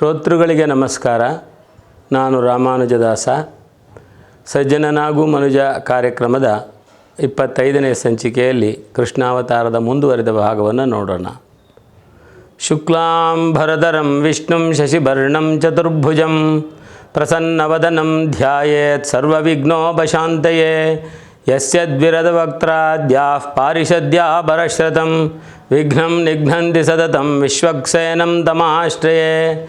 ಶ್ರೋತೃಗಳಿಗೆ ನಮಸ್ಕಾರ. ನಾನು ರಾಮಾನುಜದಾಸ. ಸಜ್ಜನನಾಗು ಮನುಜ ಕಾರ್ಯಕ್ರಮದ ಇಪ್ಪತ್ತೈದನೇ ಸಂಚಿಕೆಯಲ್ಲಿ ಕೃಷ್ಣಾವತಾರದ ಮುಂದುವರಿದ ಭಾಗವನ್ನು ನೋಡೋಣ. ಶುಕ್ಲಾಂಬರಧರಂ ವಿಷ್ಣುಂ ಶಶಿಭರ್ಣಂ ಚತುರ್ಭುಜಂ ಪ್ರಸನ್ನವದನಂ ಧ್ಯಾಯೇತ್ ಸರ್ವವಿಘ್ನೋಪಶಾಂತಯೇ. ಯಸ್ಯದ್ವಿರದವಕ್ತ್ರಾದ್ಯಾಃ ಪಾರಿಷದ್ಯಾ ಪರಶ್ರತಂ ವಿಘ್ನಂ ನಿಘ್ನಂತಿ ಸತತಂ ವಿಶ್ವಕ್ಸೇನಂ ತಮಾಶ್ರಯೇ.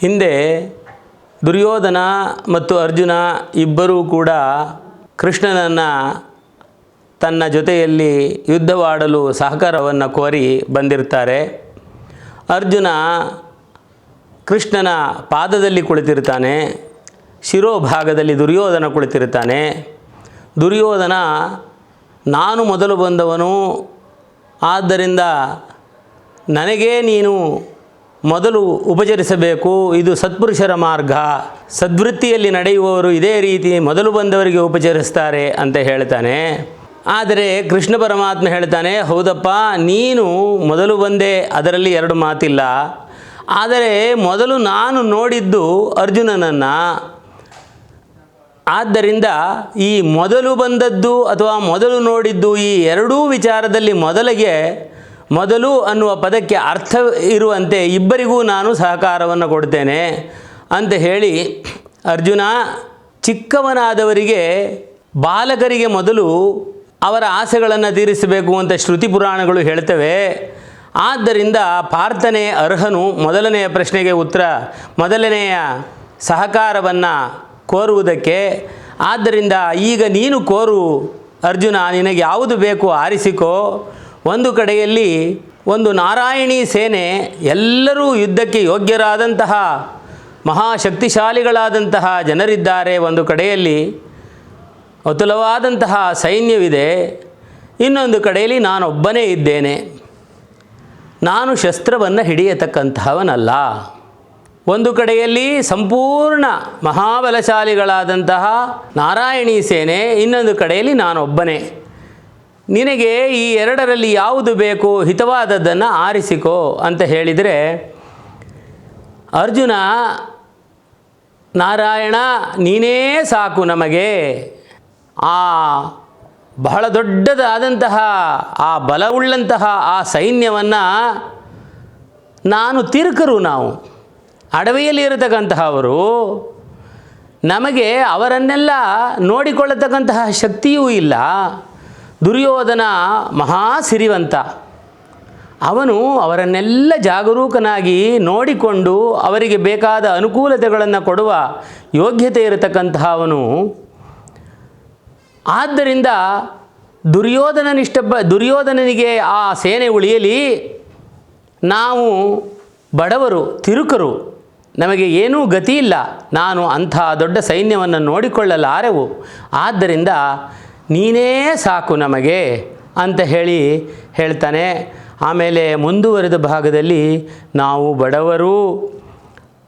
ಹಿಂದೆ ದುರ್ಯೋಧನ ಮತ್ತು ಅರ್ಜುನ ಇಬ್ಬರೂ ಕೂಡ ಕೃಷ್ಣನನ್ನು ತನ್ನ ಜೊತೆಯಲ್ಲಿ ಯುದ್ಧವಾಡಲು ಸಹಕಾರವನ್ನು ಕೋರಿ ಬಂದಿರ್ತಾರೆ. ಅರ್ಜುನ ಕೃಷ್ಣನ ಪಾದದಲ್ಲಿ ಕುಳಿತಿರ್ತಾನೆ, ಶಿರೋಭಾಗದಲ್ಲಿ ದುರ್ಯೋಧನ ಕುಳಿತಿರ್ತಾನೆ. ದುರ್ಯೋಧನ, ನಾನು ಮೊದಲು ಬಂದವನು, ಆದ್ದರಿಂದ ನನಗೇ ನೀನು ಮೊದಲು ಉಪಚರಿಸಬೇಕು, ಇದು ಸತ್ಪುರುಷರ ಮಾರ್ಗ. ಸದ್ವೃತ್ತಿಯಲ್ಲಿ ನಡೆಯುವವರು ಇದೇ ರೀತಿ ಮೊದಲು ಬಂದವರಿಗೆ ಉಪಚರಿಸ್ತಾರೆ ಅಂತ ಹೇಳ್ತಾನೆ. ಆದರೆ ಕೃಷ್ಣ ಪರಮಾತ್ಮ ಹೇಳ್ತಾನೆ, ಹೌದಪ್ಪ, ನೀನು ಮೊದಲು ಬಂದೆ, ಅದರಲ್ಲಿ ಎರಡು ಮಾತಿಲ್ಲ. ಆದರೆ ಮೊದಲು ನಾನು ನೋಡಿದ್ದು ಅರ್ಜುನನನ್ನು. ಆದ್ದರಿಂದ ಈ ಮೊದಲು ಬಂದದ್ದು ಅಥವಾ ಮೊದಲು ನೋಡಿದ್ದು ಈ ಎರಡೂ ವಿಚಾರದಲ್ಲಿ ಮೊದಲಿಗೆ ಮೊದಲು ಅನ್ನುವ ಪದಕ್ಕೆ ಅರ್ಥ ಇರುವಂತೆ ಇಬ್ಬರಿಗೂ ನಾನು ಸಹಕಾರವನ್ನು ಕೊಡ್ತೇನೆ ಅಂತ ಹೇಳಿ ಅರ್ಜುನ ಚಿಕ್ಕವನಾದವರಿಗೆ ಬಾಲಕರಿಗೆ ಮೊದಲು ಅವರ ಆಸೆಗಳನ್ನು ತೀರಿಸಬೇಕು ಅಂತ ಶ್ರುತಿ ಪುರಾಣಗಳು ಹೇಳ್ತವೆ. ಆದ್ದರಿಂದ ಪಾರ್ಥನೆ ಅರ್ಹನು ಮೊದಲನೆಯ ಪ್ರಶ್ನೆಗೆ ಉತ್ತರ, ಮೊದಲನೆಯ ಸಹಕಾರವನ್ನು ಕೋರುವುದಕ್ಕೆ. ಆದ್ದರಿಂದ ಈಗ ನೀನು ಕೋರು ಅರ್ಜುನ, ನಿನಗೆ ಯಾವುದು ಬೇಕು ಆರಿಸಿಕೋ. ಒಂದು ಕಡೆಯಲ್ಲಿ ಒಂದು ನಾರಾಯಣಿ ಸೇನೆ ಎಲ್ಲರೂ ಯುದ್ಧಕ್ಕೆ ಯೋಗ್ಯರಾದಂತಹ ಮಹಾಶಕ್ತಿಶಾಲಿಗಳಾದಂತಹ ಜನರಿದ್ದಾರೆ ಒಂದು ಕಡೆಯಲ್ಲಿ. ಅತುಲವಾದಂತಹ ಸೈನ್ಯವಿದೆ. ಇನ್ನೊಂದು ಕಡೆಯಲ್ಲಿ ನಾನೊಬ್ಬನೇ ಇದ್ದೇನೆ. ನಾನು ಶಸ್ತ್ರವನ್ನು ಹಿಡಿಯತಕ್ಕಂತಹವನಲ್ಲ. ಒಂದು ಕಡೆಯಲ್ಲಿ ಸಂಪೂರ್ಣ ಮಹಾಬಲಶಾಲಿಗಳಾದಂತಹ ನಾರಾಯಣಿ ಸೇನೆ, ಇನ್ನೊಂದು ಕಡೆಯಲ್ಲಿ ನಾನೊಬ್ಬನೇ. ನಿನಗೆ ಈ ಎರಡರಲ್ಲಿ ಯಾವುದು ಬೇಕು? ಹಿತವಾದದ್ದನ್ನು ಆರಿಸಿಕೋ ಅಂತ ಹೇಳಿದರೆ, ಅರ್ಜುನ, ನಾರಾಯಣ, ನೀನೇ ಸಾಕು ನಮಗೆ. ಆ ಬಹಳ ದೊಡ್ಡದಾದಂತಹ, ಆ ಬಲವುಳ್ಳಂತಹ ಆ ಸೈನ್ಯವನ್ನು ನಾನು ತಿರುಕರು ನಾವು. ಅಡವಿಯಲ್ಲಿ ಇರತಕ್ಕಂತಹವರು, ನಮಗೆ ಅವರನ್ನೆಲ್ಲ ನೋಡಿಕೊಳ್ಳತಕ್ಕಂತಹ ಶಕ್ತಿಯೂ ಇಲ್ಲ. ದುರ್ಯೋಧನ ಮಹಾ ಸಿರಿವಂತ ಅವನು ಅವರನ್ನೆಲ್ಲ ಜಾಗರೂಕನಾಗಿ ನೋಡಿಕೊಂಡು ಅವರಿಗೆ ಬೇಕಾದ ಅನುಕೂಲತೆಗಳನ್ನು ಕೊಡುವ ಯೋಗ್ಯತೆ ಇರತಕ್ಕಂತಹ ಅವನು ಆದ್ದರಿಂದ ದುರ್ಯೋಧನನಿಷ್ಟ ದುರ್ಯೋಧನನಿಗೆ ಆ ಸೇನೆ ಉಳಿಯಲಿ. ನಾವು ಬಡವರು, ತಿರುಕರು. ನಮಗೆ ಏನೂ ಗತಿ ಇಲ್ಲ ನಾನು ಅಂಥ ದೊಡ್ಡ ಸೈನ್ಯವನ್ನು ನೋಡಿಕೊಳ್ಳಲಾರೆವು. ಆದ್ದರಿಂದ ನೀನೇ ಸಾಕು ನಮಗೆ ಅಂತ ಹೇಳಿ ಹೇಳ್ತಾನೆ. ಆಮೇಲೆ ಮುಂದುವರೆದ ಭಾಗದಲ್ಲಿ ನಾವು ಬಡವರು.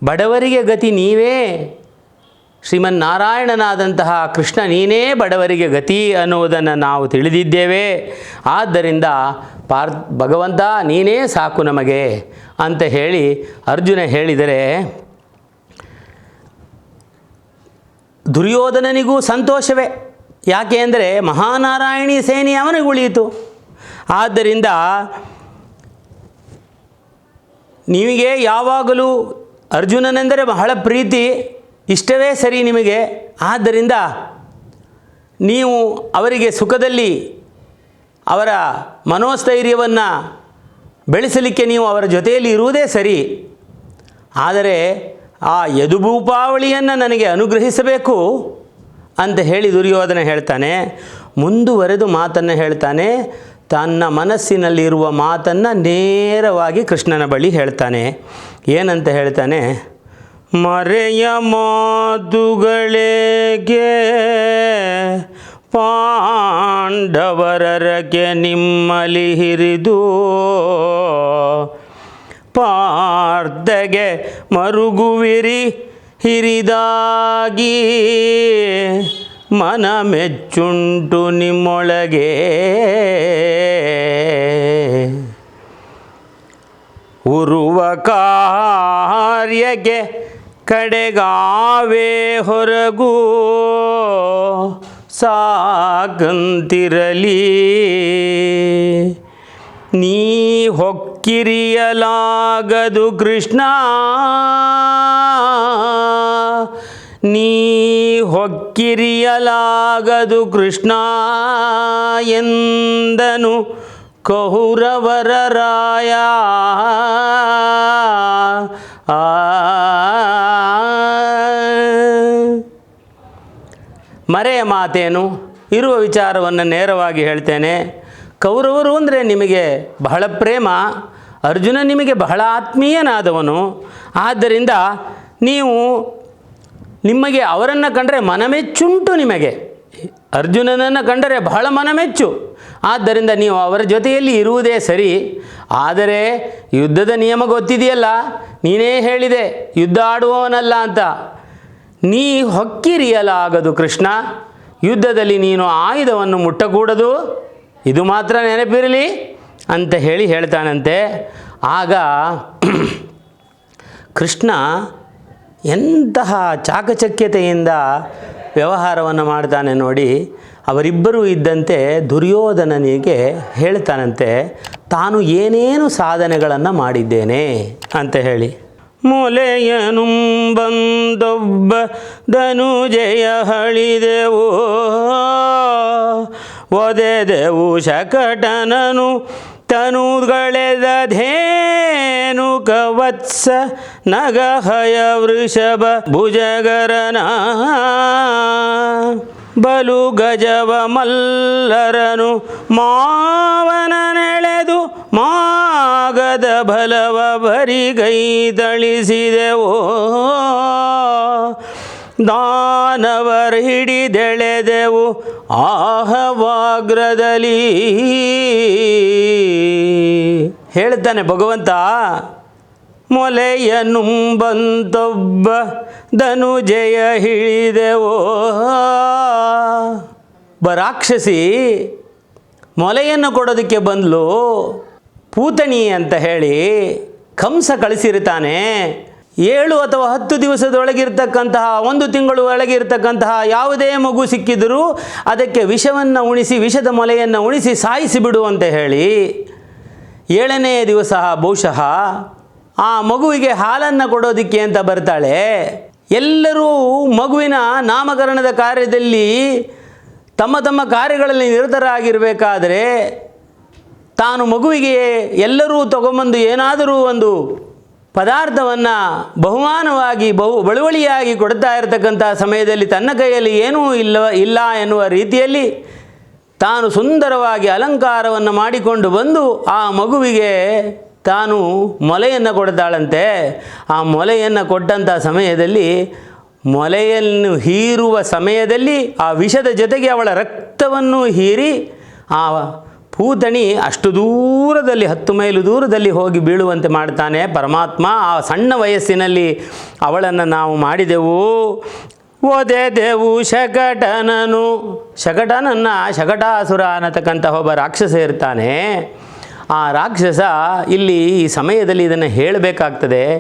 ಬಡವರಿಗೆ ಗತಿ ನೀವೇ. ಶ್ರೀಮನ್ನಾರಾಯಣನಾದಂತಹ ಕೃಷ್ಣ ನೀನೇ ಬಡವರಿಗೆ ಗತಿ ಅನ್ನುವುದನ್ನು ನಾವು ತಿಳಿದಿದ್ದೇವೆ. ಆದ್ದರಿಂದ ಪಾರ್, ಭಗವಂತ ನೀನೇ ಸಾಕು ನಮಗೆ ಅಂತ ಹೇಳಿ ಅರ್ಜುನ ಹೇಳಿದರೆ, ದುರ್ಯೋಧನನಿಗೂ ಸಂತೋಷವೇ. ಯಾಕೆ ಅಂದರೆ ಮಹಾನಾರಾಯಣಿ ಸೇನೆ ಅವನಿಗೆ ಉಳಿಯಿತು. ಆದ್ದರಿಂದ ನಿಮಗೆ ಯಾವಾಗಲೂ ಅರ್ಜುನನೆಂದರೆ ಬಹಳ ಪ್ರೀತಿ, ಇಷ್ಟವೇ ಸರಿ ನಿಮಗೆ. ಆದ್ದರಿಂದ ನೀವು ಅವರಿಗೆ ಸುಖದಲ್ಲಿ ಅವರ ಮನೋಸ್ಥೈರ್ಯವನ್ನು ಬೆಳೆಸಲಿಕ್ಕೆ ನೀವು ಅವರ ಜೊತೆಯಲ್ಲಿ ಇರುವುದೇ ಸರಿ. ಆದರೆ ಆ ಯದುಭೂಪಾವಳಿಯನ್ನು ನನಗೆ ಅನುಗ್ರಹಿಸಬೇಕು. ಅಂತ ಹೇಳಿ ದುರ್ಯೋಧನ ಹೇಳ್ತಾನೆ, ಮುಂದುವರೆದು ಮಾತನ್ನು ಹೇಳ್ತಾನೆ, ತನ್ನ ಮನಸ್ಸಿನಲ್ಲಿರುವ ಮಾತನ್ನು ನೇರವಾಗಿ ಕೃಷ್ಣನ ಬಳಿ ಹೇಳ್ತಾನೆ. ಏನಂತ ಹೇಳ್ತಾನೆ, ಮರೆಯ ಮಾತುಗಳೇಗೆ ಪಾಂಡವರರಗೆ ನಿಮ್ಮಲಿ ಹಿರಿದು ಪಾರ್ಧಗೆ ಮರುಗುವಿರಿ. ಹಿರಿದಾಗಿ ಮನ ಮೆಚ್ಚುಂಟು ನಿಮ್ಮೊಳಗೆ. ಉರುವ ಕಾರ್ಯಗೆ ಕಡೆಗಾವೇ ಹೊರಗೂ ಸಾಕಂತಿರಲಿ ನೀ ಹೊಕ್ಕಿರಿಯಲಾಗದು ಕೃಷ್ಣ. ನೀ ಹೊಕ್ಕಿರಿಯಲಾಗದು ಕೃಷ್ಣ ಎಂದನು ಕೌರವರ ರಾಯ. ಮರೆಯ ಮಾತೇನು? ಇರುವ ವಿಚಾರವನ್ನು ನೇರವಾಗಿ ಹೇಳ್ತೇನೆ. ಕೌರವರು ಅಂದರೆ ನಿಮಗೆ ಬಹಳ ಪ್ರೇಮ. ಅರ್ಜುನ ನಿಮಗೆ ಬಹಳ ಆತ್ಮೀಯನಾದವನು. ಆದ್ದರಿಂದ ನೀವು ನಿಮಗೆ ಅವರನ್ನು ಕಂಡರೆ ಮನಮೆಚ್ಚುಂಟು ನಿಮಗೆ. ಅರ್ಜುನನನ್ನು ಕಂಡರೆ ಬಹಳ ಮನಮೆಚ್ಚು. ಆದ್ದರಿಂದ ನೀವು ಅವರ ಜೊತೆಯಲ್ಲಿ ಇರುವುದೇ ಸರಿ. ಆದರೆ ಯುದ್ಧದ ನಿಯಮ ಗೊತ್ತಿದೆಯಲ್ಲ? ನೀನೇ ಹೇಳಿದೆ, ಯುದ್ಧ ಆಡುವವನಲ್ಲ ಅಂತ. ನೀ ಹೊಕ್ಕಿರಿಯಲಾಗದು ಕೃಷ್ಣ. ಯುದ್ಧದಲ್ಲಿ ನೀನು ಆಯುಧವನ್ನು ಮುಟ್ಟಕೂಡದು. ಇದು ಮಾತ್ರ ನೆನಪಿರಲಿ ಅಂತ ಹೇಳಿ ಹೇಳ್ತಾನಂತೆ. ಆಗ ಕೃಷ್ಣ ಎಂತಹ ಚಾಕಚಕ್ಯತೆಯಿಂದ ವ್ಯವಹಾರವನ್ನು ಮಾಡ್ತಾನೆ ನೋಡಿ, ಅವರಿಬ್ಬರೂ ಇದ್ದಂತೆ ದುರ್ಯೋಧನನಿಗೆ ಹೇಳ್ತಾನಂತೆ, ತಾನು ಏನೇನು ಸಾಧನೆಗಳನ್ನು ಮಾಡಿದ್ದೇನೆ? ಅಂತ ಹೇಳಿ. ಮೊಲೆಯನು ಬಂದೊಬ್ಬ ಧನುಜಯ ಹಳಿದೆವು, ಒದೆದೆವು ಶಕಟನನು ತನುಗಳೆದ ಧೇನು ಕವತ್ಸ ನಗಹಯ ವೃಷಭ ಭುಜಗರನ. ಬಲು ಗಜವ ಮಲ್ಲರನು ಮಾವನ ನೆಳೆದು ಮಾಗದ ಬಲವ ಬರಿಗೈ ತಳಿಸಿದೆವೋ ದಾನವರ ಹಿಡಿದೆಳೆದೆವು ಆಹವಾಗ್ರದಲ್ಲಿ. ಹೇಳ್ತಾನೆ ಭಗವಂತ ಮೊಲೆಯನುಂಬಂತೊಬ್ಬ ಧನುಜಯ ಹಿಡಿದೆವೋ. ಒಬ್ಬ ರಾಕ್ಷಸಿ, ಮೊಲೆಯನ್ನು ಕೊಡೋದಕ್ಕೆ ಬಂದಲು ಪೂತಣಿ ಅಂತ ಹೇಳಿ ಕಂಸ ಕಳಿಸಿರ್ತಾನೆ ಏಳು ಅಥವಾ ಹತ್ತು ದಿವಸದೊಳಗಿರ್ತಕ್ಕಂತಹ ಒಂದು ತಿಂಗಳು ಒಳಗಿರ್ತಕ್ಕಂತಹ ಯಾವುದೇ ಮಗು ಸಿಕ್ಕಿದರೂ ಅದಕ್ಕೆ ವಿಷವನ್ನು ಉಣಿಸಿ, ವಿಷದ ಮೊಲೆಯನ್ನು ಉಣಿಸಿ ಸಾಯಿಸಿಬಿಡು ಅಂತ ಹೇಳಿ ಏಳನೇ ದಿವಸ ಬಹುಶಃ ಆ ಮಗುವಿಗೆ ಹಾಲನ್ನು ಕೊಡೋದಕ್ಕೆ ಅಂತ ಬರ್ತಾಳೆ. ಎಲ್ಲರೂ ಮಗುವಿನ ನಾಮಕರಣದ ಕಾರ್ಯದಲ್ಲಿ ತಮ್ಮ ತಮ್ಮ ಕಾರ್ಯಗಳಲ್ಲಿ ನಿರತರಾಗಿರಬೇಕಾದರೆ ತಾನು ಮಗುವಿಗೆ ಎಲ್ಲರೂ ತಗೊಂಬಂದು ಏನಾದರೂ ಒಂದು ಪದಾರ್ಥವನ್ನು ಬಹುಮಾನವಾಗಿ, ಬಹು ಬಳುವಳಿಯಾಗಿ ಕೊಡ್ತಾ ಇರತಕ್ಕಂಥ ಸಮಯದಲ್ಲಿ ತನ್ನ ಕೈಯಲ್ಲಿ ಏನೂ ಇಲ್ಲ ಇಲ್ಲ ಎನ್ನುವ ರೀತಿಯಲ್ಲಿ ತಾನು ಸುಂದರವಾಗಿ ಅಲಂಕಾರವನ್ನು ಮಾಡಿಕೊಂಡು ಬಂದು ಆ ಮಗುವಿಗೆ ತಾನು ಮೊಲೆಯನ್ನು ಕೊಡ್ತಾಳಂತೆ. ಆ ಮೊಲೆಯನ್ನು ಕೊಟ್ಟಂಥ ಸಮಯದಲ್ಲಿ ಮೊಲೆಯನ್ನು ಹೀರುವ ಸಮಯದಲ್ಲಿ ಆ ವಿಷದ ಜೊತೆಗೆ ಅವಳ ರಕ್ತವನ್ನು ಹೀರಿ ಆ ಪೂತಣಿ ಅಷ್ಟು ದೂರದಲ್ಲಿ, ಹತ್ತು ಮೈಲು ದೂರದಲ್ಲಿ ಹೋಗಿ ಬೀಳುವಂತೆ ಮಾಡ್ತಾನೆ. ಪರಮಾತ್ಮ ಆ ಸಣ್ಣ ವಯಸ್ಸಿನಲ್ಲಿ ಅವಳನ್ನು ನಾವು ಮಾಡಿದೆವು. ಓದೆದೆವು ಶಕಟನನು ಶಕಟನನ್ನ ಶಕಟಾಸುರ ಅನ್ನತಕ್ಕಂಥ ಒಬ್ಬ ರಾಕ್ಷಸ ಇರ್ತಾನೆ. ಆ ರಾಕ್ಷಸ ಇಲ್ಲಿ ಈ ಸಮಯದಲ್ಲಿ ಇದನ್ನು ಹೇಳಬೇಕಾಗ್ತದೆ.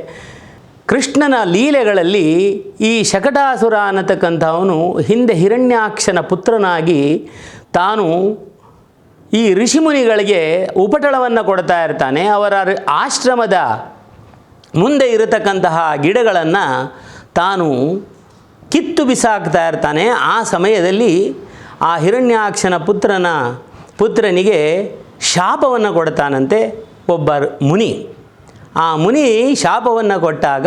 ಕೃಷ್ಣನ ಲೀಲೆಗಳಲ್ಲಿ ಈ ಶಕಟಾಸುರ ಅನ್ನತಕ್ಕಂಥವನು ಹಿಂದೆ ಹಿರಣ್ಯಾಕ್ಷನ ಪುತ್ರನಾಗಿ ತಾನು ಈ ಋಷಿಮುನಿಗಳಿಗೆ ಉಪಟಳವನ್ನು ಕೊಡ್ತಾ ಇರ್ತಾನೆ. ಅವರ ಆಶ್ರಮದ ಮುಂದೆ ಇರತಕ್ಕಂತಹ ಗಿಡಗಳನ್ನು ತಾನು ಕಿತ್ತು ಬಿಸಾಕ್ತಾ ಇರ್ತಾನೆ. ಆ ಸಮಯದಲ್ಲಿ ಆ ಹಿರಣ್ಯಾಕ್ಷನ ಪುತ್ರನ ಪುತ್ರನಿಗೆ ಶಾಪವನ್ನು ಕೊಡ್ತಾನಂತೆ ಒಬ್ಬ ಮುನಿ. ಆ ಮುನಿ ಶಾಪವನ್ನು ಕೊಟ್ಟಾಗ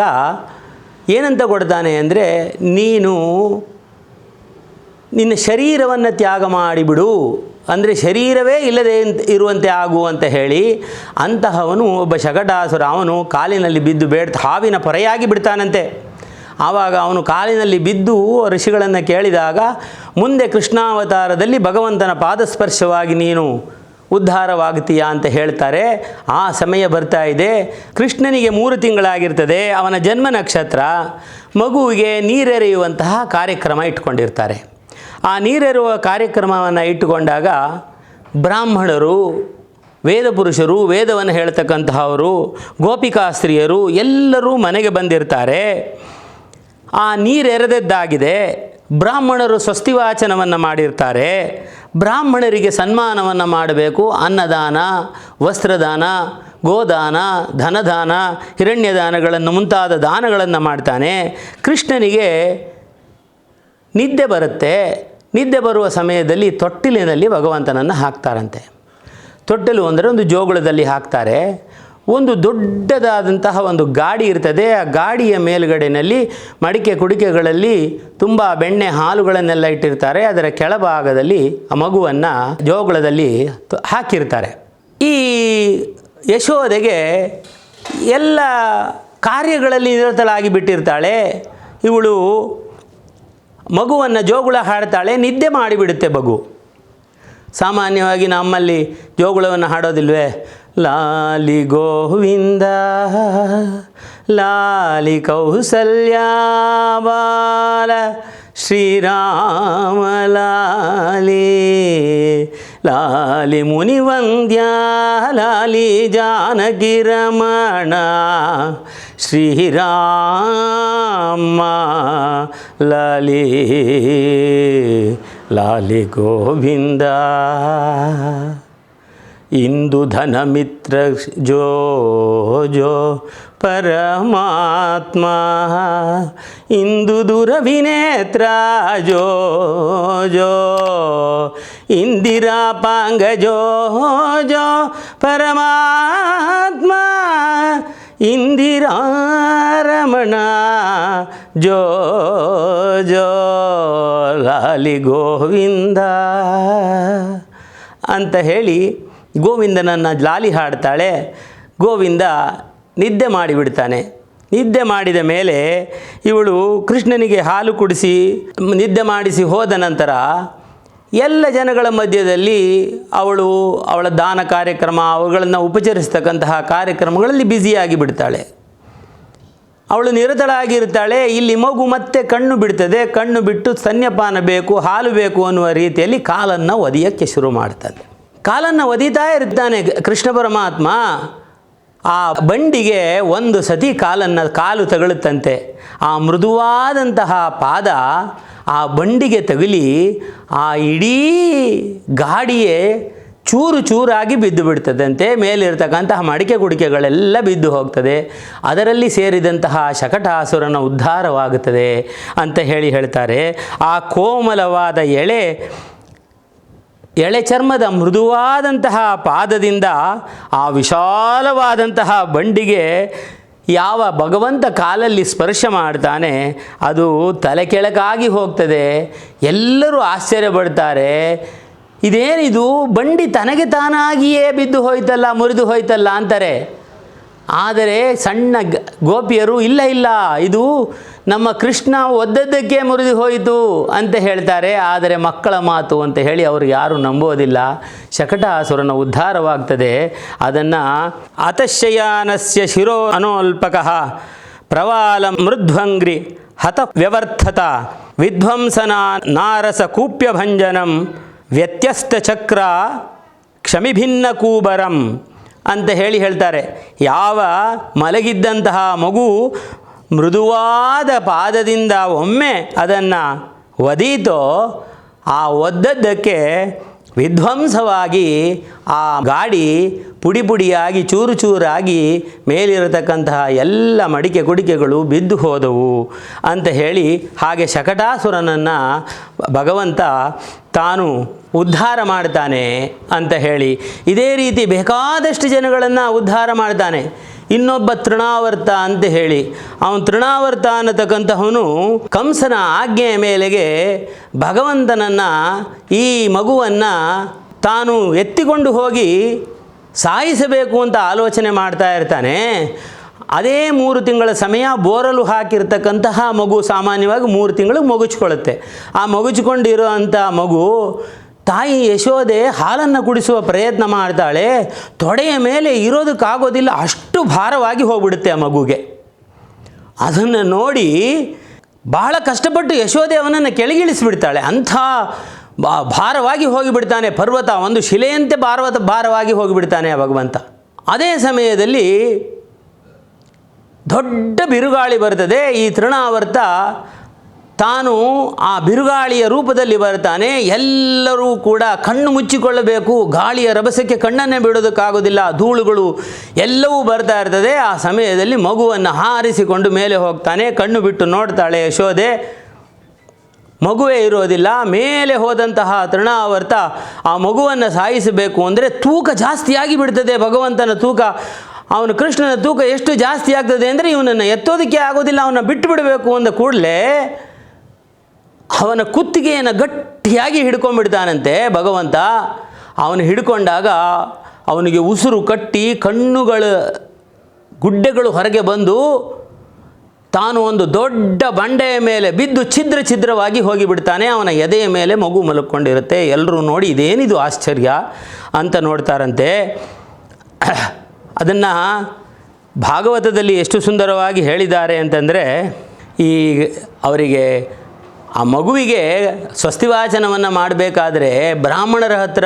ಏನಂತ ಕೊಡ್ತಾನೆ ಅಂದರೆ, ನೀನು ನಿನ್ನ ಶರೀರವನ್ನು ತ್ಯಾಗ ಮಾಡಿಬಿಡು. ಅಂದರೆ ಶರೀರವೇ ಇಲ್ಲದೆ ಇರುವಂತೆ ಆಗು ಅಂತ ಹೇಳಿ ಅಂತಹವನು ಒಬ್ಬ ಶಕಟಾಸುರ ಅವನು ಕಾಲಿನಲ್ಲಿ ಬಿದ್ದು ಬೇಡ ಹಾವಿನ ಪೊರೆಯಾಗಿ ಬಿಡ್ತಾನಂತೆ. ಆವಾಗ ಅವನು ಕಾಲಿನಲ್ಲಿ ಬಿದ್ದು ಋಷಿಗಳನ್ನು ಕೇಳಿದಾಗ, ಮುಂದೆ ಕೃಷ್ಣಾವತಾರದಲ್ಲಿ ಭಗವಂತನ ಪಾದಸ್ಪರ್ಶವಾಗಿ ನೀನು ಉದ್ಧಾರವಾಗ್ತೀಯಾ ಅಂತ ಹೇಳ್ತಾರೆ. ಆ ಸಮಯ ಬರ್ತಾ ಇದೆ. ಕೃಷ್ಣನಿಗೆ ಮೂರು ತಿಂಗಳಾಗಿರ್ತದೆ. ಅವನ ಜನ್ಮ ನಕ್ಷತ್ರ ಮಗುವಿಗೆ ನೀರೆರೆಯುವಂತಹ ಕಾರ್ಯಕ್ರಮ ಇಟ್ಕೊಂಡಿರ್ತಾರೆ. ಆ ನೀರೆರುವ ಕಾರ್ಯಕ್ರಮವನ್ನು ಇಟ್ಟುಕೊಂಡಾಗ ಬ್ರಾಹ್ಮಣರು ವೇದ ಪುರುಷರು ವೇದವನ್ನು ಹೇಳ್ತಕ್ಕಂತಹವರು, ಗೋಪಿಕಾಸ್ತ್ರೀಯರು ಎಲ್ಲರೂ ಮನೆಗೆ ಬಂದಿರ್ತಾರೆ. ಆ ನೀರೆರೆದದ್ದಾಗಿದೆ ಬ್ರಾಹ್ಮಣರು ಸ್ವಸ್ತಿವಾಚನವನ್ನು ಮಾಡಿರ್ತಾರೆ. ಬ್ರಾಹ್ಮಣರಿಗೆ ಸನ್ಮಾನವನ್ನು ಮಾಡಬೇಕು. ಅನ್ನದಾನ, ವಸ್ತ್ರದಾನ, ಗೋದಾನ, ಧನದಾನ, ಹಿರಣ್ಯದಾನಗಳನ್ನು ಮುಂತಾದ ದಾನಗಳನ್ನು ಮಾಡ್ತಾನೆ. ಕೃಷ್ಣನಿಗೆ ನಿದ್ದೆ ಬರುತ್ತೆ. ನಿದ್ದೆ ಬರುವ ಸಮಯದಲ್ಲಿ ತೊಟ್ಟಿಲಿನಲ್ಲಿ ಭಗವಂತನನ್ನು ಹಾಕ್ತಾರಂತೆ. ತೊಟ್ಟಿಲು ಅಂದರೆ ಒಂದು ಜೋಗುಳದಲ್ಲಿ ಹಾಕ್ತಾರೆ. ಒಂದು ದೊಡ್ಡದಾದಂತಹ ಒಂದು ಗಾಡಿ ಇರ್ತದೆ. ಆ ಗಾಡಿಯ ಮೇಲುಗಡೆಯಲ್ಲಿ ಮಡಿಕೆ ಕುಡಿಕೆಗಳಲ್ಲಿ ತುಂಬ ಬೆಣ್ಣೆ ಹಾಲುಗಳನ್ನೆಲ್ಲ ಇಟ್ಟಿರ್ತಾರೆ. ಅದರ ಕೆಳಭಾಗದಲ್ಲಿ ಆ ಮಗುವನ್ನು ಜೋಗುಳದಲ್ಲಿ ಹಾಕಿರ್ತಾರೆ. ಈ ಯಶೋದೆಗೆ ಎಲ್ಲ ಕಾರ್ಯಗಳಲ್ಲಿ ನಿರತಳಾಗಿ ಬಿಟ್ಟಿರ್ತಾಳೆ. ಇವಳು ಮಗುವನ್ನು ಜೋಗುಳ ಹಾಡ್ತಾಳೆ. ನಿದ್ದೆ ಮಾಡಿಬಿಡುತ್ತೆ ಮಗು. ಸಾಮಾನ್ಯವಾಗಿ ನಮ್ಮಲ್ಲಿ ಜೋಗುಳವನ್ನು ಹಾಡೋದಿಲ್ವೇ? ಲಾಲಿ ಗೋವಿಂದ ಲಾಲಿ ಕೌಸಲ್ಯ ಬಾಲ ಶ್ರೀರಾಮ ಲಾಲಿ ಲಾಲಿ ಮುನಿವಂದ್ಯ ಲಾಲಿ ಜಾನಕಿ ರಮಣ ಶ್ರೀರಾಮ ಲಾಲಿ ಲಾಲಿ ಗೋವಿಂದ ಇಂದು ಧನಮಿತ್ರ ಜೋ ಜೋ ಪರಮಾತ್ಮ ಇಂದು ದುರವಿನೇತ್ರ ಜೋ ಜೋ ಇಂದಿರಾ ಪಾಂಗ ಜೋ ಜೋ ಪರಮಾತ್ಮ ಇಂದಿರಾ ರಮಣ ಜೋ ಜೋ ಲಾಲಿ ಗೋವಿಂದ ಅಂತ ಹೇಳಿ ಗೋವಿಂದನನ್ನು ಲಾಲಿ ಹಾಡ್ತಾಳೆ, ಗೋವಿಂದ ನಿದ್ದೆ ಮಾಡಿಬಿಡ್ತಾನೆ. ನಿದ್ದೆ ಮಾಡಿದ ಮೇಲೆ ಇವಳು ಕೃಷ್ಣನಿಗೆ ಹಾಲು ಕುಡಿಸಿ, ನಿದ್ದೆ ಮಾಡಿಸಿ ಹೋದ ನಂತರ ಎಲ್ಲ ಜನಗಳ ಮಧ್ಯದಲ್ಲಿ ಅವಳು ಅವಳ ದಾನ ಕಾರ್ಯಕ್ರಮ, ಅವುಗಳನ್ನು ಉಪಚರಿಸ್ತಕ್ಕಂತಹ ಕಾರ್ಯಕ್ರಮಗಳಲ್ಲಿ ಬ್ಯುಸಿಯಾಗಿ ಬಿಡ್ತಾಳೆ. ಅವಳು ನಿರತಳಾಗಿರ್ತಾಳೆ, ಇಲ್ಲಿ ಮಗು ಮತ್ತೆ ಕಣ್ಣು ಬಿಡ್ತದೆ, ಕಣ್ಣು ಬಿಟ್ಟು ಸ್ತನ್ಯಪಾನ ಬೇಕು, ಹಾಲು ಬೇಕು ಅನ್ನುವ ರೀತಿಯಲ್ಲಿ ಕಾಲನ್ನು ಒದೆಯೋಕ್ಕೆ ಶುರು ಮಾಡ್ತಾನೆ ಕಾಲನ್ನು ಒದಿತಾ ಇರ್ತಾನೆ ಕೃಷ್ಣ ಪರಮಾತ್ಮ. ಆ ಬಂಡಿಗೆ ಒಂದು ಸತಿ ಕಾಲನ್ನು ಕಾಲು ತಗಳುತ್ತಂತೆ. ಆ ಮೃದುವಾದಂತಹ ಪಾದ ಆ ಬಂಡಿಗೆ ತಗುಲಿ ಆ ಇಡೀ ಗಾಡಿಯೇ ಚೂರು ಚೂರಾಗಿ ಬಿದ್ದು ಬಿಡ್ತದಂತೆ. ಮೇಲಿರ್ತಕ್ಕಂತಹ ಮಡಿಕೆ ಕುಡಿಕೆಗಳೆಲ್ಲ ಬಿದ್ದು ಹೋಗ್ತದೆ. ಅದರಲ್ಲಿ ಸೇರಿದಂತಹ ಶಕಟಾಸುರನ ಉದ್ಧಾರವಾಗುತ್ತದೆ ಅಂತ ಹೇಳಿ ಹೇಳ್ತಾರೆ. ಆ ಕೋಮಲವಾದ ಎಳೆ ಎಳೆ ಚರ್ಮದ ಮೃದುವಾದಂತಹ ಪಾದದಿಂದ ಆ ವಿಶಾಲವಾದಂತಹ ಬಂಡಿಗೆ ಯಾವ ಭಗವಂತ ಕಾಲಲ್ಲಿ ಸ್ಪರ್ಶ ಮಾಡ್ತಾನೆ, ಅದು ತಲೆ ಕೆಳಕಾಗಿ ಹೋಗ್ತದೆ. ಎಲ್ಲರೂ ಆಶ್ಚರ್ಯಪಡ್ತಾರೆ ಇದೇನಿದು? ಬಂಡಿ ತನಗೆ ತಾನಾಗಿಯೇ ಬಿದ್ದು ಹೋಯ್ತಲ್ಲ, ಮುರಿದು ಹೋಯ್ತಲ್ಲ ಅಂತಾರೆ. ಆದರೆ ಸಣ್ಣ ಗೋಪಿಯರು, ಇಲ್ಲ ಇಲ್ಲ, ಇದು ನಮ್ಮ ಕೃಷ್ಣ ಒದ್ದದ್ದಕ್ಕೆ ಮುರಿದು ಹೋಯಿತು ಅಂತ ಹೇಳ್ತಾರೆ. ಆದರೆ ಮಕ್ಕಳ ಮಾತು ಅಂತ ಹೇಳಿ ಅವರು ಯಾರು ನಂಬೋದಿಲ್ಲ ಶಕಟಾಸುರನ ಉದ್ಧಾರವಾಗ್ತದೆ. ಅದನ್ನು ಅತಶಯಾನಸ್ಯ ಶಿರೋ ಅನೋಲ್ಪಕ ಪ್ರವಾಲ ಮೃದ್ವಂಗ್ರಿ ಹತ ವ್ಯವರ್ಥತ ವಿಧ್ವಂಸನ ನಾರಸ ಕೂಪ್ಯಭಂಜನಂ ವ್ಯತ್ಯಸ್ತ ಚಕ್ರ ಕ್ಷಮಿಭಿನ್ನ ಕೂಬರಂ ಅಂತ ಹೇಳಿ ಹೇಳ್ತಾರೆ. ಯಾವ ಮಲಗಿದ್ದಂತಹ ಮಗು ಮೃದುವಾದ ಪಾದದಿಂದ ಒಮ್ಮೆ ಅದನ್ನು ಒದೀತೋ ಆ ಒದ್ದದ್ದಕ್ಕೆ ವಿಧ್ವಂಸವಾಗಿ ಆ ಗಾಡಿ ಪುಡಿ ಪುಡಿಯಾಗಿ, ಚೂರು ಚೂರಾಗಿ ಮೇಲಿರತಕ್ಕಂತಹ ಎಲ್ಲ ಮಡಿಕೆ ಕುಡಿಕೆಗಳು ಬಿದ್ದು ಹೋದವು ಅಂತ ಹೇಳಿ ಹಾಗೆ ಶಕಟಾಸುರನನ್ನು ಭಗವಂತ ತಾನು ಉದ್ಧಾರ ಮಾಡ್ತಾನೆ ಅಂತ ಹೇಳಿ. ಇದೇ ರೀತಿ ಬೇಕಾದಷ್ಟು ಜನಗಳನ್ನು ಉದ್ಧಾರ ಮಾಡ್ತಾನೆ. ಇನ್ನೊಬ್ಬ ತೃಣಾವರ್ತ ಅಂತ ಹೇಳಿ, ಅವನು ತೃಣಾವರ್ತ ಅನ್ನತಕ್ಕಂತಹವನು ಕಂಸನ ಆಜ್ಞೆಯ ಮೇಲೆಗೆ ಭಗವಂತನನ್ನು ಈ ಮಗುವನ್ನು ತಾನು ಎತ್ತಿಕೊಂಡು ಹೋಗಿ ಸಾಯಿಸಬೇಕು ಅಂತ ಆಲೋಚನೆ ಮಾಡ್ತಾ ಇರ್ತಾನೆ. ಅದೇ ಮೂರು ತಿಂಗಳ ಸಮಯ ಬೋರಲು ಹಾಕಿರ್ತಕ್ಕಂತಹ ಮಗು ಸಾಮಾನ್ಯವಾಗಿ ಮೂರು ತಿಂಗಳು ಮಗುಚ್ಕೊಳ್ಳುತ್ತೆ. ಆ ಮಗುಚಿಕೊಂಡಿರುವಂಥ ಮಗು ತಾಯಿ ಯಶೋದೆ ಹಾಲನ್ನು ಕುಡಿಸುವ ಪ್ರಯತ್ನ ಮಾಡ್ತಾಳೆ, ತೊಡೆಯ ಮೇಲೆ ಇರೋದಕ್ಕಾಗೋದಿಲ್ಲ, ಅಷ್ಟು ಭಾರವಾಗಿ ಹೋಗ್ಬಿಡುತ್ತೆ ಆ ಮಗುಗೆ. ಅದನ್ನು ನೋಡಿ ಬಹಳ ಕಷ್ಟಪಟ್ಟು ಯಶೋದೆ ಅವನನ್ನು ಕೆಳಗಿಳಿಸಿಬಿಡ್ತಾಳೆ. ಅಂಥ ಭಾರವಾಗಿ ಹೋಗಿಬಿಡ್ತಾನೆ ಪರ್ವತ, ಒಂದು ಶಿಲೆಯಂತೆ ಭಾರವತ, ಭಾರವಾಗಿ ಹೋಗಿಬಿಡ್ತಾನೆ ಆ ಭಗವಂತ. ಅದೇ ಸಮಯದಲ್ಲಿ ದೊಡ್ಡ ಬಿರುಗಾಳಿ ಬರ್ತದೆ, ಈ ತೃಣಾವರ್ತ ತಾನು ಆ ಬಿರುಗಾಳಿಯ ರೂಪದಲ್ಲಿ ಬರ್ತಾನೆ ಎಲ್ಲರೂ ಕೂಡ ಕಣ್ಣು ಮುಚ್ಚಿಕೊಳ್ಳಬೇಕು. ಗಾಳಿಯ ರಭಸಕ್ಕೆ ಕಣ್ಣನ್ನೇ ಬಿಡೋದಕ್ಕಾಗೋದಿಲ್ಲ. ಧೂಳುಗಳು ಎಲ್ಲವೂ ಬರ್ತಾ ಇರ್ತದೆ. ಆ ಸಮಯದಲ್ಲಿ ಮಗುವನ್ನು ಹಾರಿಸಿಕೊಂಡು ಮೇಲೆ ಹೋಗ್ತಾನೆ. ಕಣ್ಣು ಬಿಟ್ಟು ನೋಡ್ತಾಳೆ ಯಶೋದೆ ಮಗುವೇ ಇರೋದಿಲ್ಲ. ಮೇಲೆ ಹೋದಂತಹ ತೃಣಾವರ್ತ ಆ ಮಗುವನ್ನು ಸಾಯಿಸಬೇಕು ಅಂದರೆ ತೂಕ ಜಾಸ್ತಿಯಾಗಿ ಬಿಡ್ತದೆ. ಭಗವಂತನ ತೂಕ, ಅವನು ಕೃಷ್ಣನ ತೂಕ ಎಷ್ಟು ಜಾಸ್ತಿ ಆಗ್ತದೆ ಅಂದರೆ ಇವನನ್ನು ಎತ್ತೋದಕ್ಕೆ ಆಗೋದಿಲ್ಲ. ಅವನ್ನ ಬಿಟ್ಟು ಬಿಡಬೇಕು ಅಂದ ಕೂಡಲೇ ಅವನ ಕುತ್ತಿಗೆಯನ್ನು ಗಟ್ಟಿಯಾಗಿ ಹಿಡ್ಕೊಂಡ್ಬಿಡ್ತಾನಂತೆ ಭಗವಂತ. ಅವನು ಹಿಡ್ಕೊಂಡಾಗ ಅವನಿಗೆ ಉಸಿರು ಕಟ್ಟಿ ಕಣ್ಣುಗಳ ಗುಡ್ಡೆಗಳು ಹೊರಗೆ ಬಂದು ತಾನು ಒಂದು ದೊಡ್ಡ ಬಂಡೆಯ ಮೇಲೆ ಬಿದ್ದು ಛಿದ್ರ ಛಿದ್ರವಾಗಿ ಹೋಗಿಬಿಡ್ತಾನೆ. ಅವನ ಎದೆಯ ಮೇಲೆ ಮಗು ಮಲಕ್ಕೊಂಡಿರುತ್ತೆ ಎಲ್ಲರೂ ನೋಡಿ ಇದೇನಿದು ಆಶ್ಚರ್ಯ ಅಂತ ನೋಡ್ತಾರಂತೆ. ಅದನ್ನು ಭಾಗವತದಲ್ಲಿ ಎಷ್ಟು ಸುಂದರವಾಗಿ ಹೇಳಿದ್ದಾರೆ ಅಂತಂದರೆ ಈ ಅವರಿಗೆ ಆ ಮಗುವಿಗೆ ಸ್ವಸ್ತಿವಾಚನವನ್ನು ಮಾಡಬೇಕಾದ್ರೆ ಬ್ರಾಹ್ಮಣರ ಹತ್ರ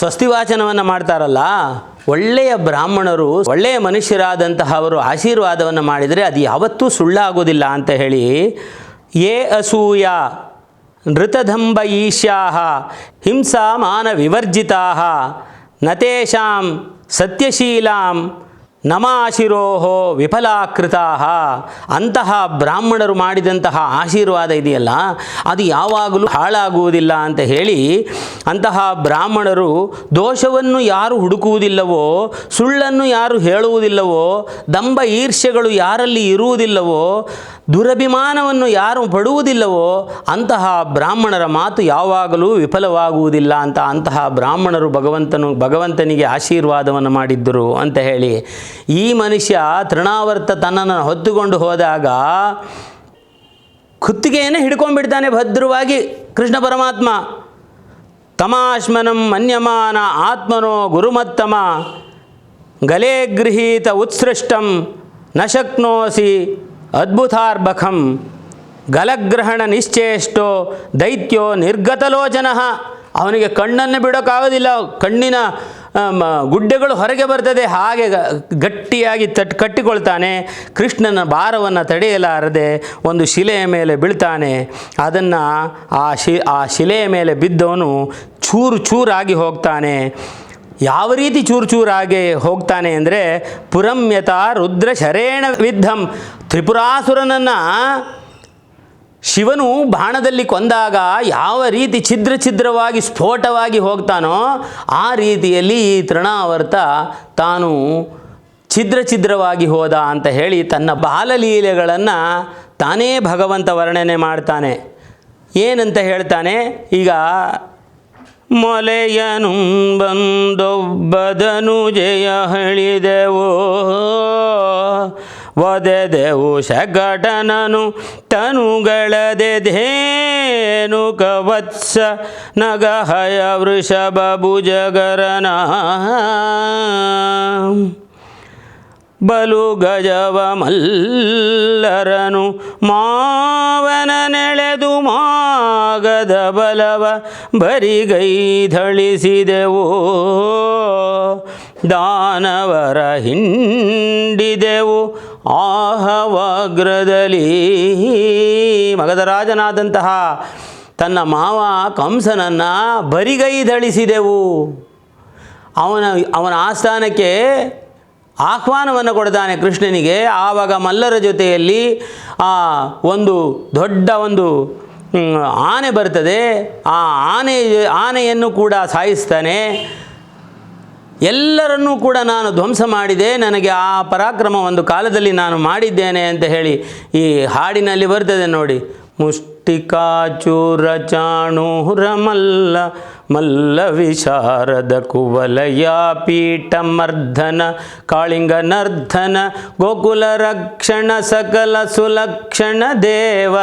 ಸ್ವಸ್ತಿವಾಚನವನ್ನು ಮಾಡ್ತಾರಲ್ಲ, ಒಳ್ಳೆಯ ಬ್ರಾಹ್ಮಣರು, ಒಳ್ಳೆಯ ಮನುಷ್ಯರಾದಂತಹವರು ಆಶೀರ್ವಾದವನ್ನು ಮಾಡಿದರೆ ಅದು ಯಾವತ್ತೂ ಸುಳ್ಳಾಗೋದಿಲ್ಲ ಅಂತ ಹೇಳಿ, ಏ ಅಸೂಯ, ನೃತಧಂಬ ಈಶ್ಯಾ ಹಿಂಸಾ ಮಾನ ವಿವರ್ಜಿತಾ ನತೇಷಾಂ ಸತ್ಯಶೀಲಾಂ ನಮಾಶಿರೋಹೋ ವಿಫಲಾಕೃತಾ ಅಂತಹ ಬ್ರಾಹ್ಮಣರು ಮಾಡಿದಂತಹ ಆಶೀರ್ವಾದ ಇದೆಯಲ್ಲ, ಅದು ಯಾವಾಗಲೂ ಹಾಳಾಗುವುದಿಲ್ಲ ಅಂತ ಹೇಳಿ ಅಂತಹ ಬ್ರಾಹ್ಮಣರು ದೋಷವನ್ನು ಯಾರು ಹುಡುಕುವುದಿಲ್ಲವೋ, ಸುಳ್ಳನ್ನು ಯಾರು ಹೇಳುವುದಿಲ್ಲವೋ ದಂಬ ಈರ್ಷ್ಯಗಳು ಯಾರಲ್ಲಿ ಇರುವುದಿಲ್ಲವೋ ದುರಭಿಮಾನವನ್ನು ಯಾರು ಪಡುವುದಿಲ್ಲವೋ ಅಂತಹ ಬ್ರಾಹ್ಮಣರ ಮಾತು ಯಾವಾಗಲೂ ವಿಫಲವಾಗುವುದಿಲ್ಲ ಅಂತ ಅಂತಹ ಬ್ರಾಹ್ಮಣರು ಭಗವಂತನು ಭಗವಂತನಿಗೆ ಆಶೀರ್ವಾದವನ್ನು ಮಾಡಿದ್ದರು ಅಂತ ಹೇಳಿ. ಈ ಮನುಷ್ಯ ತೃಣಾವರ್ತ ತನ್ನನ್ನು ಹೊತ್ತುಕೊಂಡು ಹೋದಾಗ ಕುತ್ತಿಗೆಯನ್ನು ಹಿಡ್ಕೊಂಡ್ಬಿಡ್ತಾನೆ ಭದ್ರವಾಗಿ ಕೃಷ್ಣ ಪರಮಾತ್ಮ. ತಮಾಶ್ಮನಂ ಮನ್ಯಮಾನ ಆತ್ಮನೋ ಗುರುಮತ್ತಮ. ಗಲೇ ಗೃಹೀತ ಉತ್ಸೃಷ್ಟಂ ನ ಶಕ್ನೋಸಿ ಅದ್ಭುತಾರ್ಭಕಂ ಗಲಗ್ರಹಣ ನಿಶ್ಚೇಷ್ಟೋ ದೈತ್ಯೋ ನಿರ್ಗತಲೋಚನ ಅವನಿಗೆ ಕಣ್ಣನ್ನು ಬಿಡೋಕ್ಕಾಗೋದಿಲ್ಲ, ಕಣ್ಣಿನ ಗುಡ್ಡೆಗಳು ಹೊರಗೆ ಬರ್ತದೆ, ಹಾಗೆ ಗಟ್ಟಿಯಾಗಿ ತಟ್, ಕಟ್ಟಿಕೊಳ್ತಾನೆ. ಕೃಷ್ಣನ ಭಾರವನ್ನು ತಡೆಯಲಾರದೆ ಒಂದು ಶಿಲೆಯ ಮೇಲೆ ಬೀಳ್ತಾನೆ. ಅದನ್ನು ಆ ಶಿ, ಆ ಶಿಲೆಯ ಮೇಲೆ ಬಿದ್ದವನು ಚೂರು ಚೂರಾಗಿ ಹೋಗ್ತಾನೆ. ಯಾವ ರೀತಿ ಚೂರು ಚೂರಾಗಿ ಹೋಗ್ತಾನೆ ಅಂದರೆ ಪುರಮ್ಯತ ರುದ್ರ ಶರೇಣ ವಿದ್ಧಂ. ತ್ರಿಪುರಾಸುರನನ್ನು ಶಿವನು ಬಾಣದಲ್ಲಿ ಕೊಂದಾಗ ಯಾವ ರೀತಿ ಛಿದ್ರ ಛಿದ್ರವಾಗಿ ಸ್ಫೋಟವಾಗಿ ಹೋಗ್ತಾನೋ ಆ ರೀತಿಯಲ್ಲಿ ಈ ತೃಣಾವರ್ತ ತಾನು ಛಿದ್ರ ಛಿದ್ರವಾಗಿ ಹೋದ ಅಂತ ಹೇಳಿ ತನ್ನ ಬಾಲಲೀಲೆಗಳನ್ನು ತಾನೇ ಭಗವಂತ ವರ್ಣನೆ ಮಾಡ್ತಾನೆ. ಏನಂತ ಹೇಳ್ತಾನೆ? ಈಗ ಮೊಲೆಯನು ಬಂದೊಬ್ಬದನು ಜಯ ಹಳಿದೆವು. ಒದೆದೆವು ಶಕಟನನು ತನುಗಳದೆ ಧೇನು ಕವತ್ಸ ನಗಹಯ ವೃಷಭ ಭುಜಗರನ. ಬಲು ಗಜವ ಮಲ್ಲರನು ಮಾವನ ನೆಳೆದು ಮಾಗದ ಬಲವ ಬರಿಗೈ ಧಳಿಸಿದೆವು ದಾನವರ ಹಿಂಡಿದೆವು ಆಹವಗ್ರದಲ್ಲಿ. ಮಗಧರಾಜನಾದಂತಹ ತನ್ನ ಮಾವ ಕಂಸನನ್ನು ಬರಿಗೈಧಳಿಸಿದೆವು ಅವನ ಅವನ ಆಸ್ಥಾನಕ್ಕೆ ಆಹ್ವಾನವನ್ನು ಕೊಡ್ತಾನೆ ಕೃಷ್ಣನಿಗೆ. ಆವಾಗ ಮಲ್ಲರ ಜೊತೆಯಲ್ಲಿ, ಆ, ಒಂದು ದೊಡ್ಡ ಒಂದು ಆನೆ ಬರ್ತದೆ. ಆ ಆನೆ, ಆನೆಯನ್ನು ಕೂಡ ಸಾಯಿಸ್ತಾನೆ. ಎಲ್ಲರನ್ನೂ ಕೂಡ ನಾನು ಧ್ವಂಸ ಮಾಡಿದೆ. ನನಗೆ ಆ ಪರಾಕ್ರಮ ಒಂದು ಕಾಲದಲ್ಲಿ ನಾನು ಮಾಡಿದ್ದೇನೆ ಅಂತ ಹೇಳಿ ಈ ಹಾಡಿನಲ್ಲಿ ಬರ್ತದೆ ನೋಡಿ. ಮುಷ್ಟ మల్ల మల్ల విశారద కువలయా పీఠమర్ధన కాళింగ నర్ధన గోకుల రక్షణ సకల సులక్షణ దేవ.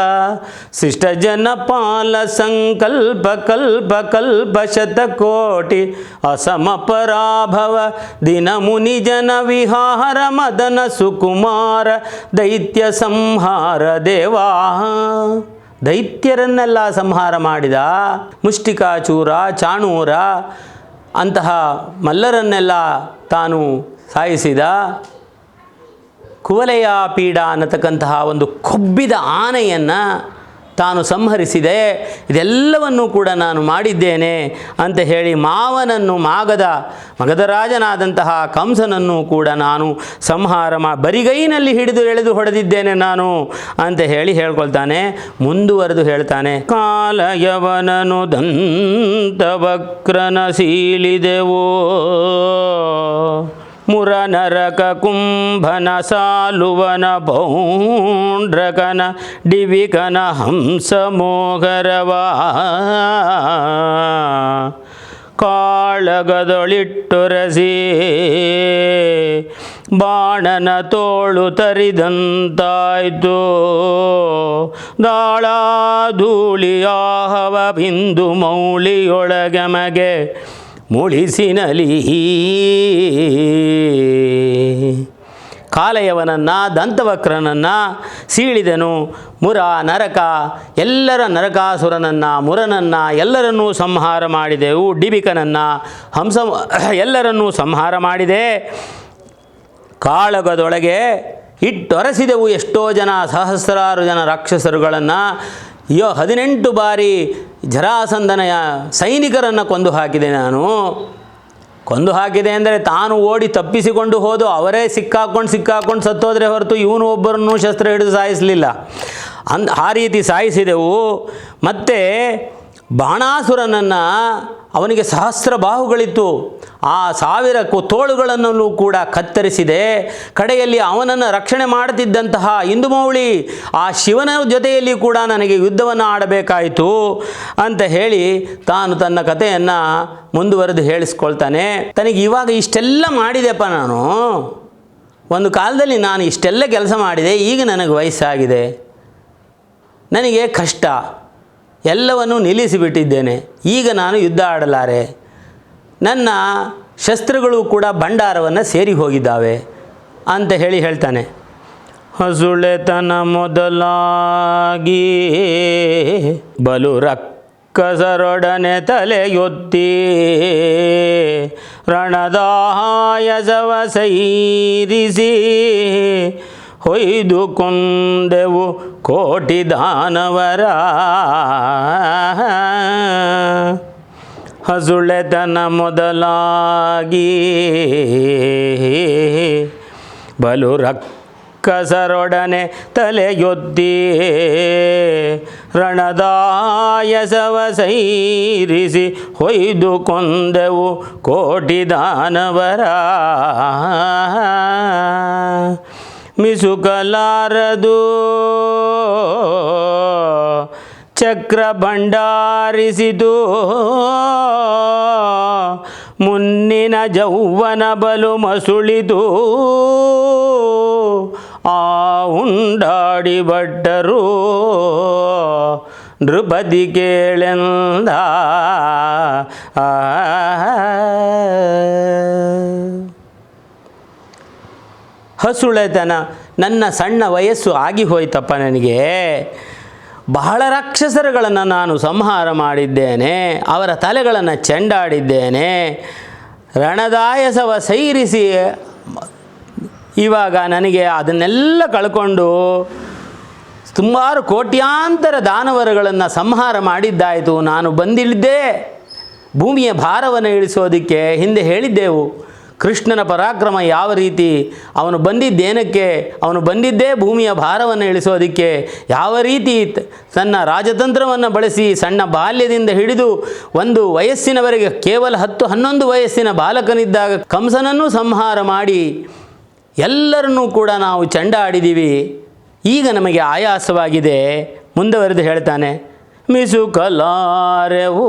శిష్ట జన పాల సంకల్ప కల్ప కల్ప శతకోటి అసమపరాభవ దినముని జన విహార మదన సుకుమార దైత్య సంహార దేవా. ದೈತ್ಯರನ್ನೆಲ್ಲ ಸಂಹಾರ ಮಾಡಿದ ಮುಷ್ಟಿಕಾಚೂರ ಚಾಣೂರ ಅಂತಹ ಮಲ್ಲರನ್ನೆಲ್ಲ ತಾನು ಸಾಯಿಸಿದ ಕುವಲೆಯ ಪೀಡ ಅನ್ನತಕ್ಕಂತಹ ಒಂದು ಕೊಬ್ಬಿದ ಆನೆಯನ್ನು ತಾನು ಸಂಹರಿಸಿದೆ, ಇದೆಲ್ಲವನ್ನೂ ಕೂಡ ನಾನು ಮಾಡಿದ್ದೇನೆ ಅಂತ ಹೇಳಿ ಮಾವನನ್ನು ಮಾಗದ ಮಗಧರಾಜನಾದಂತಹ ಕಂಸನನ್ನು ಕೂಡ ನಾನು ಸಂಹಾರ ಮಾ, ಬರಿಗೈನಲ್ಲಿ ಹಿಡಿದು ಎಳೆದು ಹೊಡೆದಿದ್ದೇನೆ ನಾನು ಅಂತ ಹೇಳಿ ಹೇಳ್ಕೊಳ್ತಾನೆ, ಮುಂದುವರೆದು ಹೇಳ್ತಾನೆ, ಕಾಲಯವನನು ದಂತವಕ್ರನ ಸೀಳಿದೆವೋ ಮುರ ನರಕ ಕುಂಭನ ಸಾಲುವನ ಪೌಂಡ್ರಕನ ಡಿವಿಕನ ಹಂಸ ಮೋಗರವಾ ಕಾಳಗದೊಳಿಟ್ಟೊರಸಿ ಬಾಣನ ತೋಳು ತರಿದಂತಾಯ್ತು. ದಾಳ ಧೂಳಿಯಾಹವ ಬಿಂದು ಮೌಳಿಯೊಳಗೆ ಮಗೆ ಮುಳಿಸಿನಲಿ. ಕಾಲಯವನನ್ನು, ದಂತವಕ್ರನನ್ನು ಸೀಳಿದನು. ಮುರ ನರಕ, ಎಲ್ಲರ ನರಕಾಸುರನನ್ನು, ಮುರನನ್ನು ಎಲ್ಲರನ್ನೂ ಸಂಹಾರ ಮಾಡಿದೆವು. ಡಿಬಿಕನನ್ನು ಹಂಸ, ಎಲ್ಲರನ್ನೂ ಸಂಹಾರ ಮಾಡಿದೆ. ಕಾಳಗದೊಳಗೆ ಇಟ್ಟೊರೆಸಿದೆವು ಎಷ್ಟೋ ಜನ ಸಹಸ್ರಾರು ಜನ ರಾಕ್ಷಸರುಗಳನ್ನು. ಅಯ್ಯೋ, ಹದಿನೆಂಟು ಬಾರಿ ಜರಾಸಂದನೆಯ ಸೈನಿಕರನ್ನು ಕೊಂದು ಹಾಕಿದೆ ನಾನು. ಕೊಂದು ಹಾಕಿದೆ ಅಂದರೆ ತಾನು ಓಡಿ ತಪ್ಪಿಸಿಕೊಂಡು ಹೋದು, ಅವರೇ ಸಿಕ್ಕಾಕೊಂಡು ಸಿಕ್ಕಾಕೊಂಡು ಸತ್ತೋದ್ರೆ ಹೊರತು ಇವನು ಒಬ್ಬರನ್ನು ಶಸ್ತ್ರ ಹಿಡಿದು ಸಾಯಿಸಲಿಲ್ಲ. ಅಂದ್ ಆ ರೀತಿ ಸಾಯಿಸಿದೆವು. ಮತ್ತು ಬಾಣಾಸುರನನ್ನು ಅವನಿಗೆ ಸಹಸ್ರ ಬಾಹುಗಳಿತ್ತು. ಆ ಸಾವಿರ ತೋಳುಗಳನ್ನು ಕೂಡ ಕತ್ತರಿಸಿದೆ. ಕಡೆಯಲ್ಲಿ ಅವನನ್ನು ರಕ್ಷಣೆ ಮಾಡುತ್ತಿದ್ದಂತಹ ಇಂದುಮೌಳಿ ಆ ಶಿವನ ಜೊತೆಯಲ್ಲಿ ಕೂಡ ನನಗೆ ಯುದ್ಧವನ್ನು ಆಡಬೇಕಾಯಿತು ಅಂತ ಹೇಳಿ ತಾನು ತನ್ನ ಕಥೆಯನ್ನು ಮುಂದುವರೆದು ಹೇಳಿಸ್ಕೊಳ್ತಾನೆ. ತನಗೆ ಇವಾಗ ಇಷ್ಟೆಲ್ಲ ಮಾಡಿದೆಪ್ಪ ನಾನು. ಒಂದು ಕಾಲದಲ್ಲಿ ನಾನು ಇಷ್ಟೆಲ್ಲ ಕೆಲಸ ಮಾಡಿದೆ. ಈಗ ನನಗೆ ವಯಸ್ಸಾಗಿದೆ. ನನಗೆ ಕಷ್ಟ. ಎಲ್ಲವನ್ನೂ ನಿಲ್ಲಿಸಿಬಿಟ್ಟಿದ್ದೇನೆ. ಈಗ ನಾನು ಯುದ್ಧ ಆಡಲಾರೆ. ನನ್ನ ಶಸ್ತ್ರಗಳು ಕೂಡ ಭಂಡಾರವನ್ನು ಸೇರಿ ಹೋಗಿದ್ದಾವೆ ಅಂತ ಹೇಳಿ ಹೇಳ್ತಾನೆ. ಹಸುಳೆತನ ಮೊದಲಾಗಿ ಬಲು ರಕ್ಕಸರೊಡನೆ ತಲೆಯೊತ್ತಿ ರಣದಾಯಸವ ಸೈರಿಸಿ ಹೊಯ್ದು ಕೊಂಡೆವು ಕೋಟಿ ದಾನವರ. ಹಸುಳೆತನ ಮೊದಲಾಗಿ ಬಲು ರಕ್ಕಸರೊಡನೆ ತಲೆಯೊತ್ತಿ ರಣದಾಯಸವ ಸೈರಿಸಿ ಹೊಯ್ದು ಕೊಂದೆವು ಕೋಟಿ ದಾನವರ. ಮಿಸುಕಲಾರದು. ಚಕ್ರ ಭಂಡಾರಿಸಿದು. ಮುನ್ನಿನ ಜೌವನ ಬಲು ಮಸುಳಿದು. ಆ ಉಂಡಾಡಿ ಬಟ್ಟರು ನೃಪದಿ ಕೇಳೆಂದ. ಹಸುಳೆತನ ನನ್ನ ಸಣ್ಣ ವಯಸ್ಸು ಆಗಿ ಹೋಯ್ತಪ್ಪ ನನಗೆ. ಬಹಳ ರಾಕ್ಷಸರುಗಳನ್ನು ನಾನು ಸಂಹಾರ ಮಾಡಿದ್ದೇನೆ, ಅವರ ತಲೆಗಳನ್ನು ಚೆಂಡಾಡಿದ್ದೇನೆ. ರಣದಾಯಸವ ಸೈರಿಸಿ, ಇವಾಗ ನನಗೆ ಅದನ್ನೆಲ್ಲ ಕಳ್ಕೊಂಡು ಸುಮಾರು ಕೋಟ್ಯಾಂತರ ದಾನವರಗಳನ್ನು ಸಂಹಾರ ಮಾಡಿದ್ದಾಯಿತು. ನಾನು ಬಂದಿಳಿದ್ದೆ. ಭೂಮಿಯ ಭಾರವನ್ನು ಇಳಿಸೋದಕ್ಕೆ ಹಿಂದೆ ಹೇಳಿದ್ದೆವು. ಕೃಷ್ಣನ ಪರಾಕ್ರಮ ಯಾವ ರೀತಿ? ಅವನು ಬಂದಿದ್ದೇನಕ್ಕೆ? ಅವನು ಬಂದಿದ್ದೇ ಭೂಮಿಯ ಭಾರವನ್ನು ಇಳಿಸೋದಕ್ಕೆ ಯಾವ ರೀತಿ ತನ್ನ ರಾಜತಂತ್ರವನ್ನು ಬಳಸಿ ಸಣ್ಣ ಬಾಲ್ಯದಿಂದ ಹಿಡಿದು ಒಂದು ವಯಸ್ಸಿನವರೆಗೆ ಕೇವಲ ಹತ್ತು ಹನ್ನೊಂದು ವಯಸ್ಸಿನ ಬಾಲಕನಿದ್ದಾಗ ಕಂಸನನ್ನು ಸಂಹಾರ ಮಾಡಿ ಎಲ್ಲರನ್ನೂ ಕೂಡ ನಾವು ಚಂಡ ಆಡಿದ್ದೀವಿ ಈಗ ನಮಗೆ ಆಯಾಸವಾಗಿದೆ. ಮುಂದುವರೆದು ಹೇಳ್ತಾನೆ ಮಿಸುಕಲಾರೆವೋ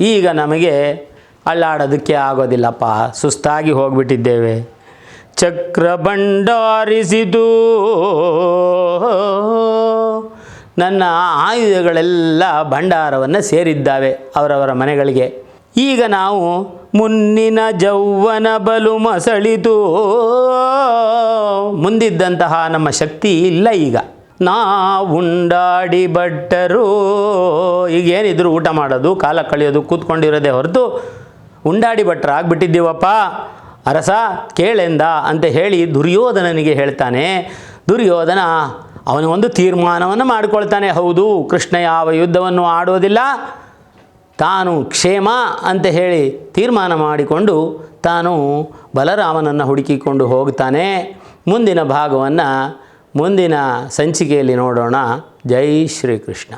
ಈಗ ನಮಗೆ ಅಳ್ಳಾಡೋದಕ್ಕೆ ಆಗೋದಿಲ್ಲಪ್ಪ. ಸುಸ್ತಾಗಿ ಹೋಗ್ಬಿಟ್ಟಿದ್ದೇವೆ. ಚಕ್ರ ಭಂಡಾರಿಸಿದು. ನನ್ನ ಆಯುಧಗಳೆಲ್ಲ ಭಂಡಾರವನ್ನು ಸೇರಿದ್ದಾವೆ ಅವರವರ ಮನೆಗಳಿಗೆ. ಈಗ ನಾವು ಮುನ್ನಿನ ಜೌವನ ಬಲು ಮಸಳಿತು ಮುಂದಿದ್ದಂತಹ ನಮ್ಮ ಶಕ್ತಿ ಇಲ್ಲ ಈಗ. ನಾವುಂಡಾಡಿ ಭಟ್ಟರು, ಈಗೇನಿದ್ರು ಊಟ ಮಾಡೋದು, ಕಾಲ ಕಳೆಯೋದು, ಕೂತ್ಕೊಂಡಿರೋದೇ ಹೊರತು ಉಂಡಾಡಿ ಭಟ್ರ ಆಗ್ಬಿಟ್ಟಿದ್ದೀವಪ್ಪ. ಅರಸ, ಕೇಳೆಂದ ಅಂತ ಹೇಳಿ ದುರ್ಯೋಧನನಿಗೆ ಹೇಳ್ತಾನೆ. ದುರ್ಯೋಧನ ಅವನು ಒಂದು ತೀರ್ಮಾನವನ್ನು ಮಾಡಿಕೊಳ್ತಾನೆ. ಹೌದು, ಕೃಷ್ಣ ಯಾವ ಯುದ್ಧವನ್ನು ಆಡೋದಿಲ್ಲ ತಾನು ಕ್ಷೇಮ ಅಂತ ಹೇಳಿ ತೀರ್ಮಾನ ಮಾಡಿಕೊಂಡು ತಾನು ಬಲರಾಮನನ್ನು ಹುಡುಕಿಕೊಂಡು ಹೋಗ್ತಾನೆ. ಮುಂದಿನ ಭಾಗವನ್ನು ಮುಂದಿನ ಸಂಚಿಕೆಯಲ್ಲಿ ನೋಡೋಣ. ಜೈ ಶ್ರೀಕೃಷ್ಣ.